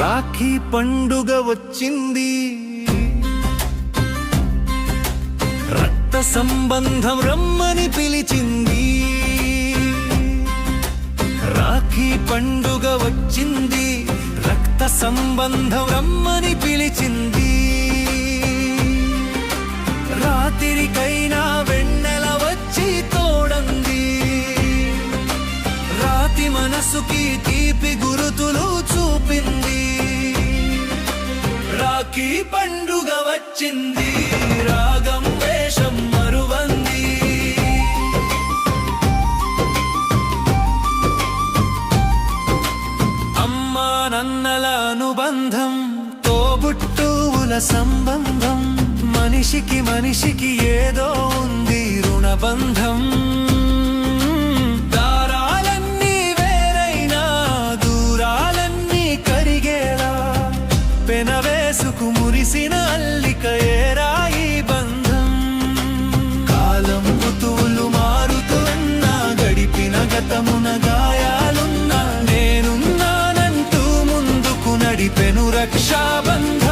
రాఖీ పండుగ వచ్చింది. రక్త సంబంధం రమ్మని పిలిచింది. రాఖీ పండుగ వచ్చింది. రక్త సంబంధం రమ్మని పిలిచింది. రాత్రికై మనసుకి తీపి గురుతులు చూపింది. రాఖీ పండుగ వచ్చింది రాగం వేషం మరువంది. అమ్మా నన్నల అనుబంధం తోబుట్టువుల సంబంధం మనిషికి మనిషికి ఏదో ఉంది రుణబంధం. పెనవేసుకు మురిసిన అల్లిక ఏరాయి బంధం. కాలం ఋతువులు మారుతున్నా గడిపిన గతమున గాయాలున్నా నేనున్నానంటూ ముందుకు నడిపెను రక్షాబంధం.